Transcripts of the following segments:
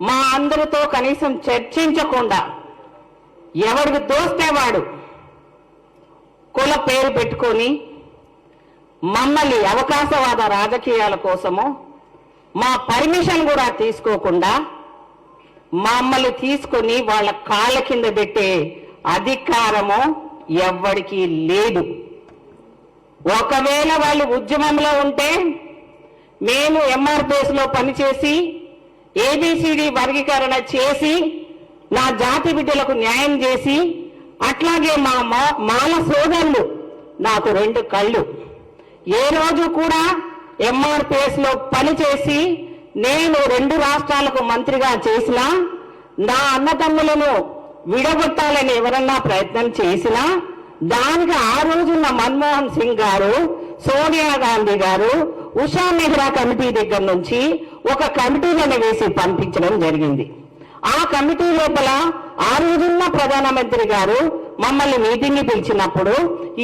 మా అందరితో కనీసం చర్చించకుండా ఎవడికి దోస్తేవాడు కుల పేరు పెట్టుకొని మమ్మల్ని అవకాశవాద రాజకీయాల కోసము మా పర్మిషన్ కూడా తీసుకోకుండా మమ్మల్ని తీసుకొని వాళ్ళ కాళ్ళ కింద పెట్టే అధికారము ఎవ్వడికి లేదు. ఒకవేళ వాళ్ళు ఉద్యమంలో ఉంటే మేము ఎంఆర్పిఎస్లో పనిచేసి ఏబిసిడి వర్గీకరణ చేసి నా జాతి బిడ్డలకు న్యాయం చేసి అట్లాగే మా మా- మాల సోదరులు నాకు రెండు కళ్ళు. ఏ రోజు కూడా ఎంఆర్పిఎస్లో పనిచేసి నేను రెండు రాష్ట్రాలకు మంత్రిగా చేసినా నా అన్నతమ్ములను విడగొట్టాలని ఎవరన్నా ప్రయత్నం చేసినా దానికి ఆ రోజున్న మన్మోహన్ సింగ్ గారు సోనియా గాంధీ గారు ఉషా మెహ్రా కమిటీ దగ్గర నుంచి ఒక కమిటీలను వేసి పంపించడం జరిగింది. ఆ కమిటీ లోపల ఆ రోజున్న ప్రధానమంత్రి గారు మమ్మల్ని మీటింగ్ పిలిచినప్పుడు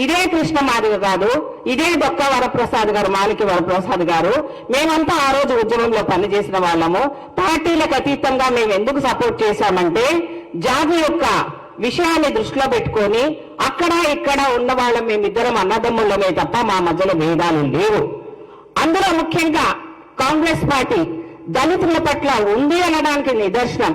ఇదే కృష్ణమాదిగ కాదు ఇదే దొక్క వరప్రసాద్ గారు మాలికి వరప్రసాద్ గారు మేమంతా ఆ రోజు ఉద్యమంలో పనిచేసిన వాళ్ళము. పార్టీలకు అతీతంగా మేము ఎందుకు సపోర్ట్ చేశామంటే జాతి యొక్క విషయాన్ని దృష్టిలో పెట్టుకొని అక్కడ ఇక్కడ ఉన్న వాళ్ళం మేమిద్దరం అన్నదమ్ముళ్ళమే తప్ప మా మధ్యలో భేదాలు లేవు. అందులో ముఖ్యంగా కాంగ్రెస్ పార్టీ దళితుల పట్ల ఉంది అనడానికి నిదర్శనం.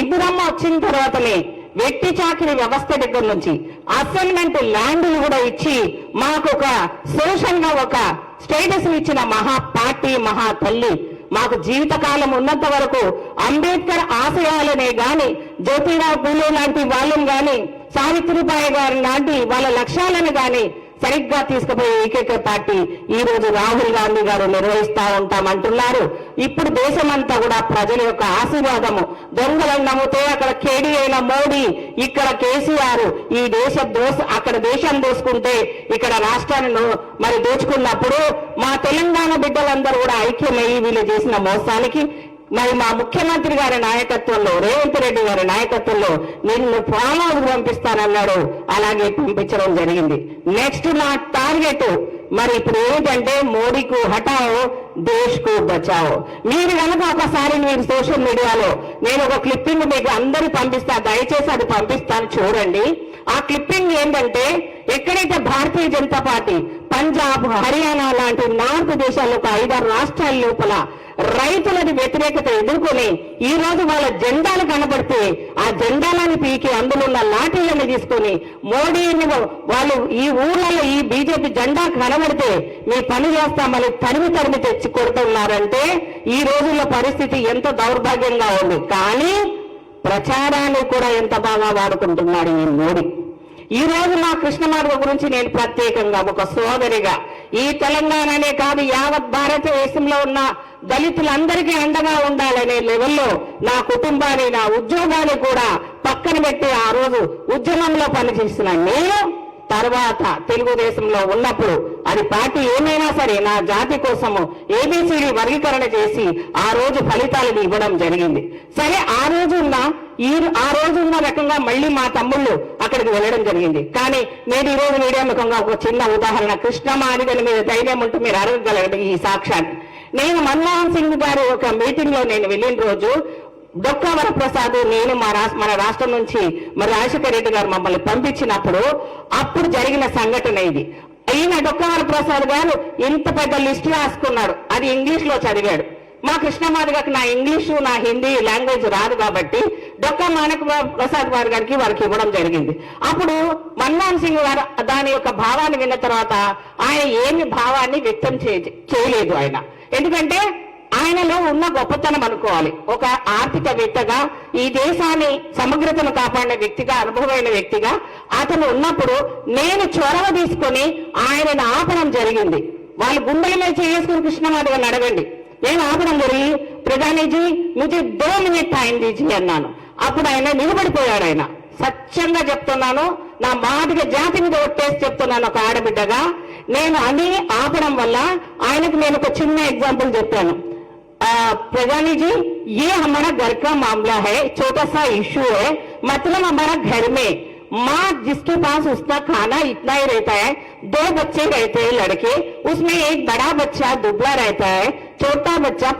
ఇందిరమ్మ వచ్చిన తర్వాతనే వ్యక్తి చాకిరి వ్యవస్థ దగ్గర నుంచి అసైన్మెంట్ ల్యాండ్లు కూడా ఇచ్చి మాకు ఒక సోషల్గా ఒక స్టేటస్ ఇచ్చిన మహా పార్టీ మహా తల్లి. మాకు జీవితకాలం ఉన్నంత వరకు అంబేద్కర్ ఆశయాలనే గాని జ్యోతిరావు పూలే లాంటి వాళ్ళని గాని సావిత్రిబాయి గారి లాంటి వాళ్ళ లక్ష్యాలను గాని సరిగ్గా తీసుకుపోయే ఏకైక పార్టీ ఈ రోజు రాహుల్ గాంధీ గారు నిర్వహిస్తా ఉంటామంటున్నారు. ఇప్పుడు దేశమంతా కూడా ప్రజల యొక్క ఆశీర్వాదము దొంగలను నమ్మితే అక్కడ కేడీ అయిన మోడీ ఇక్కడ కేసీఆర్ ఈ దేశ దోస అక్కడ దేశం దోసుకుంటే ఇక్కడ రాష్ట్రాలను మరి దోచుకున్నప్పుడు మా తెలంగాణ బిడ్డలందరూ కూడా ఐక్యమయ్యి వీళ్ళు చేసిన మోసానికి మరి మా ముఖ్యమంత్రి గారి నాయకత్వంలో రేవంత్ రెడ్డి గారి నాయకత్వంలో నిన్ను ఫామ్ హౌస్ పంపిస్తానన్నాడు. అలాగే పంపించడం జరిగింది. నెక్స్ట్ నా టార్గెట్ మరి ఇప్పుడు ఏంటంటే మోడీకు హటావో దేశ్కు బచావో. మీరు కనుక ఒకసారి మీరు సోషల్ మీడియాలో నేను ఒక క్లిప్పింగ్ మీకు అందరూ పంపిస్తా దయచేసి అది పంపిస్తాను చూడండి. ఆ క్లిప్పింగ్ ఏంటంటే ఎక్కడైతే భారతీయ జనతా పార్టీ పంజాబ్ హర్యానా లాంటి నార్త్ దేశాల్లో ఒక ఐదారు రాష్ట్రాల లోపల రైతులది వ్యతిరేకత ఎదుర్కొని ఈ రోజు వాళ్ళ జెండాలు కనబడితే ఆ జెండాలను పీకి అందులో ఉన్న లాఠీలను తీసుకొని మోడీని వాళ్ళు ఈ ఊర్లలో ఈ బీజేపీ జెండా కనబడితే మీ పని చేస్తామని తరిమి తరిమి తెచ్చి కొడుతున్నారంటే ఈ రోజుల్లో పరిస్థితి ఎంత దౌర్భాగ్యంగా ఉంది. కానీ ప్రచారాన్ని కూడా ఎంత బాగా వాడుకుంటున్నాడు ఈ మోడీ. ఈ రోజు మా కృష్ణమాధవ గురించి నేను ప్రత్యేకంగా ఒక సోదరిగా ఈ తెలంగాణనే కాదు యావత్ భారతదేశంలో ఉన్న దళితులందరికీ అండగా ఉండాలనే లెవెల్లో నా కుటుంబాన్ని నా ఉద్యోగాన్ని కూడా పక్కన పెట్టి ఆ రోజు ఉద్యమంలో పనిచేసిన నేను తర్వాత తెలుగుదేశంలో ఉన్నప్పుడు అది పార్టీ ఏమైనా సరే నా జాతి కోసము ఏబిసిడి వర్గీకరణ చేసి ఆ రోజు ఫలితాలను ఇవ్వడం జరిగింది. సరే ఆ రోజున్న ఈ ఆ రోజున్న రకంగా మళ్ళీ మా తమ్ముళ్ళు అక్కడికి వెళ్ళడం జరిగింది. కానీ నేను ఈ రోజు మీడియా ముఖంగా ఒక చిన్న ఉదాహరణ కృష్ణ మాదిగల మీద ధైర్యం ఉంటూ మీరు అడగగలగండి ఈ సాక్ష్యాన్ని. నేను మన్మోహన్ సింగ్ గారు ఒక మీటింగ్లో నేను వెళ్ళిన రోజు డొక్కా వరప్రసాద్ నేను మా రాష్ట్ర మన రాష్ట్రం నుంచి మరి రాజశేఖర రెడ్డి గారు మమ్మల్ని పంపించినప్పుడు అప్పుడు జరిగిన సంఘటన ఇది. అయిన డొక్కా వరప్రసాద్ గారు ఇంత పెద్ద లిస్ట్ రాసుకున్నాడు. అది ఇంగ్లీష్లో చదివాడు. మా కృష్ణమాదిగకి నా ఇంగ్లీషు నా హిందీ లాంగ్వేజ్ రాదు కాబట్టి డొక్కా మానక ప్రసాద్ వారి గారికి వారికి ఇవ్వడం జరిగింది. అప్పుడు మన్మోహన్ సింగ్ గారు దాని యొక్క భావాన్ని విన్న తర్వాత ఆయన ఏమి భావాన్ని వ్యక్తం చేయలేదు ఆయన. ఎందుకంటే ఆయనలో ఉన్న గొప్పతనం అనుకోవాలి. ఒక ఆర్థికవేత్తగా ఈ దేశాన్ని సమగ్రతను కాపాడిన వ్యక్తిగా అనుభవమైన వ్యక్తిగా అతను ఉన్నప్పుడు నేను చొరవ తీసుకొని ఆయనను ఆపడం జరిగింది. వాళ్ళు గుండెలమే చేసుకుని కృష్ణమాధవన్ నడవండి నేను ఆపడం జరిగి ప్రధానిజీ ముజే దో మినిట్ టైం దీజీ అన్నాను. అప్పుడు ఆయన నిలబడిపోయాడు ఆయన. సత్యంగా చెప్తున్నాను. నా మాదిగ జాతి మీద ఒట్టేసి చెప్తున్నాను ఒక ఆడబిడ్డగా. నేను అని ఆపడం వల్ల ఆయనకు నేను ఒక చిన్న ఎగ్జాంపుల్ చెప్పాను. ప్రధానిజీ ఏ ये ఘర్ కా మామలా హే? है छोटा सा इश्यू है मतलब हमारा घर में माँ जिसके पास उसका खाना इतना ही रहता है दो बच्चे रहते हैं लड़के उसमें छोटा बच्चा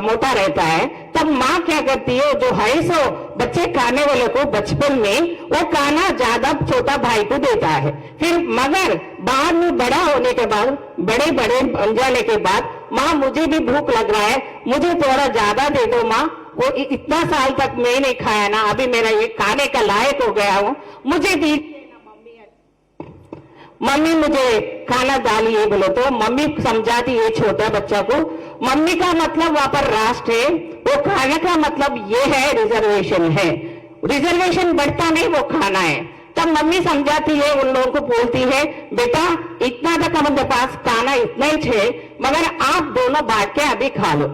मोटा रहता है, तब माँ क्या करती है, जो है सो बच्चे खाने वाले को बचपन में, वो खाना ज़्यादा छोटा भाई को देता है। फिर मगर बाद में बड़ा होने के बाद बड़े बड़े बन जाने के बाद, माँ, मुझे भी भूख लग रहा है, मुझे थोड़ा ज़्यादा दे दो माँ, वो इतना साल तक मैं नहीं खाया ना, अभी मेरा ये खाने का लायक हो गया हूँ, मुझे दी मम्मी, मुझे खाना डालिए बोले तो मम्मी समझाती है छोटा बच्चा को मम्मी का मतलब वहाँ पर राष्ट्र है, वो खाने का मतलब ये है रिजर्वेशन है। रिजर्वेशन बढ़ता नहीं, वो खाना है। तब मम्मी समझाती है, उन लोगों को बोलती है, बेटा, इतना तक हमारे पास खाना इतना ही छे, मगर आप दोनों बांट के अभी खा लो।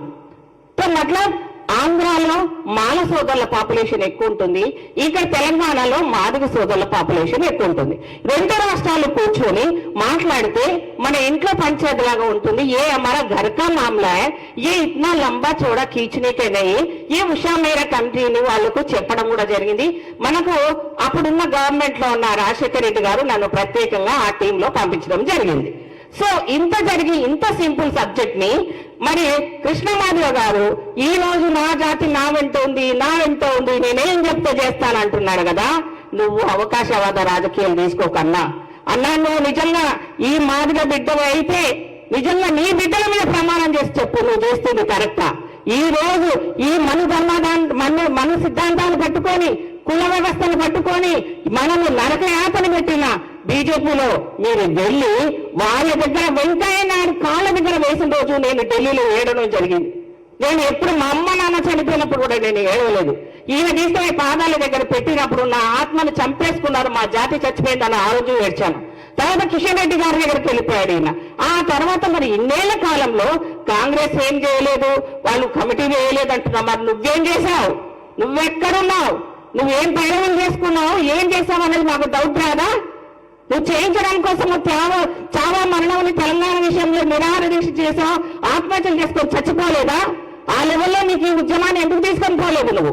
तो मतलब ఆంధ్రాలో మాల సోదరుల పాపులేషన్ ఎక్కువ ఉంటుంది ఇక్కడ తెలంగాణలో మాదిగ సోదరుల పాపులేషన్ ఎక్కువ ఉంటుంది రెండు రాష్ట్రాలు కూర్చొని మాట్లాడితే మన ఇంట్లో పంచాయతీ లాగా ఉంటుంది ఏ हमारा घर का मामला है ये इतना लंबा चौड़ा खींचने के नहीं ये ఉషా మేర కమిటీని వాళ్ళకు చెప్పడం కూడా జరిగింది మనకు అప్పుడున్న గవర్నమెంట్ లో ఉన్న రాజశేఖర రెడ్డి గారు నన్ను ప్రత్యేకంగా ఆ టీంలో పంపించడం జరిగింది సో ఇంత జరిగి ఇంత సింపుల్ సబ్జెక్ట్ ని మరి కృష్ణమాధవ గారు ఈ రోజు నా జాతి నా వెంట ఉంది నా వెంట ఉంది నేనేం చెప్తే చేస్తానంటున్నాడు కదా? నువ్వు అవకాశవాద రాజకీయాలు తీసుకోకన్నా. అన్నా నువ్వు నిజంగా ఈ మాదిగ బిడ్డవి అయితే నిజంగా నీ బిడ్డల మీద ప్రమాణం చేసి చెప్పు నువ్వు చేస్తుంది కరెక్టా? ఈ రోజు ఈ మను ధర్మదాన్ మన మన సిద్ధాంతాలు పట్టుకొని కుల వ్యవస్థను పట్టుకొని మనము నరక యాతను పెట్టిన బీజేపీలో మీరు వెళ్ళి వాళ్ళ దగ్గర వెంకయ్య నాయుడు కాళ్ళ దగ్గర వేసిన రోజు నేను ఢిల్లీలో ఏడడం జరిగింది. నేను ఎప్పుడు మా అమ్మ నాన్న చనిపోయినప్పుడు కూడా నేను ఏడవలేదు. ఈయన తీసుకునే పాదాల దగ్గర పెట్టినప్పుడు నా ఆత్మను చంపేసుకున్నారు మా జాతి చచ్చిపోయిందని ఆ రోజు ఏడ్చాను. తర్వాత కిషన్ రెడ్డి గారి దగ్గరికి వెళ్ళిపోయాడు ఈయన. ఆ తర్వాత మరి ఇన్నేళ్ళ కాలంలో కాంగ్రెస్ ఏం చేయలేదు వాళ్ళు కమిటీ వేయలేదు అంటున్నా మరి నువ్వేం చేశావు? నువ్వెక్కడున్నావు? నువ్వేం ప్రయోగం చేసుకున్నావు? ఏం చేసావు అనేది మాకు డౌట్ రాదా? నువ్వు చేయించడం కోసం చాలా చాలా మరణం తెలంగాణ విషయంలో నిరాహార దీక్ష చేసావు ఆత్మహత్యలు చేసుకొని చచ్చిపోలేదా? ఆ లెవెల్లో నీకు ఈ ఉద్యమాన్ని ఎందుకు తీసుకొని పోలేదు నువ్వు?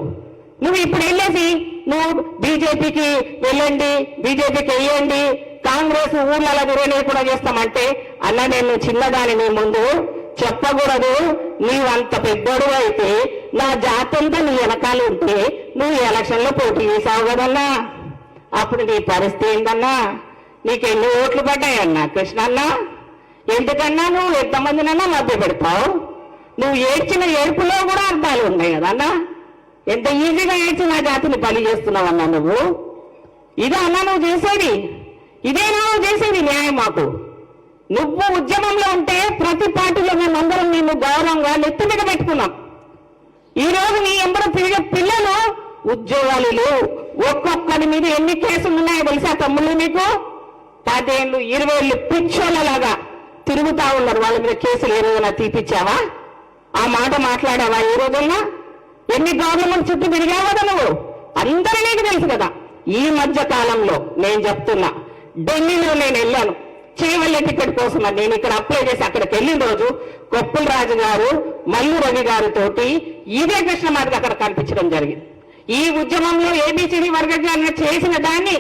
నువ్వు ఇప్పుడు వెళ్ళేసి నువ్వు బీజేపీకి వెళ్ళండి బీజేపీకి వెయ్యండి కాంగ్రెస్ ఊళ్ళలో తిరగనే కూడా చేస్తామంటే అన్న నేను చిన్నదాని నీ ముందు చెప్పకూడదు. నీవంత పెద్దోడు అయితే నా జాతంతా నీ వెనకాల ఉంటే నువ్వు ఎలక్షన్లో పోటీ చేసావు కదన్నా. అప్పుడు నీ పరిస్థితి ఏందన్నా? నీకు ఎన్ని ఓట్లు పడ్డాయన్నా కృష్ణన్న? ఎందుకన్నా నువ్వు ఎంతమందినన్నా మధ్య పెడతావు? నువ్వు ఏడ్చిన ఏడుపులో కూడా అర్థాలు ఉన్నాయి కదన్నా ఎంత ఈజీగా ఏడ్చి నా జాతిని పని చేస్తున్నావన్నా నువ్వు? ఇదే అన్నా నువ్వు చేసేది? ఇదేనా నువ్వు చేసేది న్యాయం మాకు? నువ్వు ఉద్యమంలో ఉంటే ప్రతి పార్టీలో మేమందరం నిన్ను గౌరవంగా నెత్తి మీద పెట్టుకున్నాం. ఈ రోజు నీ ఎంబడ తిరిగే పిల్లలు ఉద్యోగాలు ఒక్కొక్కరి మీద ఎన్ని కేసులు ఉన్నాయో తెలుసా తమ్ముళ్ళు మీకు పదేళ్ళు ఇరవై ఏళ్ళు పిచ్చోళ్ళలాగా తిరుగుతా ఉన్నారు. వాళ్ళ మీద కేసులు ఏ రోజున తీపిచ్చావా? ఆ మాట మాట్లాడావా ఈ రోజుల్లో? ఎన్ని గవర్నమెంట్ చుట్టూ తిరిగావు కదా నువ్వు? అందరూ నీకు తెలుసు కదా. ఈ మధ్య కాలంలో నేను చెప్తున్నా ఢిల్లీలో నేను వెళ్ళాను. చేయవల్ల టికెట్ కోసం నేను ఇక్కడ అప్లై చేసి అక్కడికి వెళ్ళిన రోజు కొప్పుల రాజు గారు మల్లు రవి గారితోటి ఇదే కృష్ణమాదికి అక్కడ కనిపించడం జరిగింది. ఈ ఉద్యమంలో ఏబిసిడి వర్గంగా చేసిన దాన్ని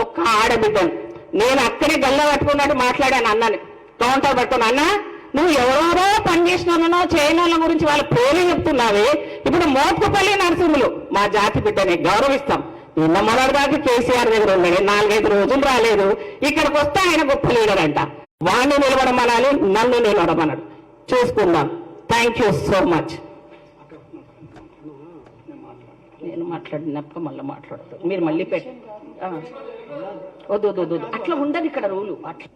ఒక్క ఆడబిడ్డను నేను అక్కడే గల్ల పట్టుకున్నట్టు మాట్లాడాను అన్నని. కౌంటర్ పట్టుకుని అన్న నువ్వు ఎవరెవరో పనిచేసిన చేయనోళ్ళ గురించి వాళ్ళ పేరు చెప్తున్నావే. ఇప్పుడు మోత్కుపల్లి నరసింహులు మా జాతి బిడ్డని గౌరవిస్తాం. నిన్న మొదటిదాకా కేసీఆర్ దగ్గర ఉన్నాడు. నాలుగైదు రోజులు రాలేదు. ఇక్కడికి వస్తే ఆయన గొప్ప లీడర్ అంట. వాణ్ణి నిలబడమనాలి నన్ను నిలబడమన్నాడు చూసుకుందాం. థ్యాంక్ యూ సో మచ్ నేను మాట్లాడినప్ప మళ్ళీ మాట్లాడతాను మీరు మళ్ళీ పెట్టి వద్దు వద్దు వద్దు. అట్లా ఉండదు ఇక్కడ రూలు. అట్లా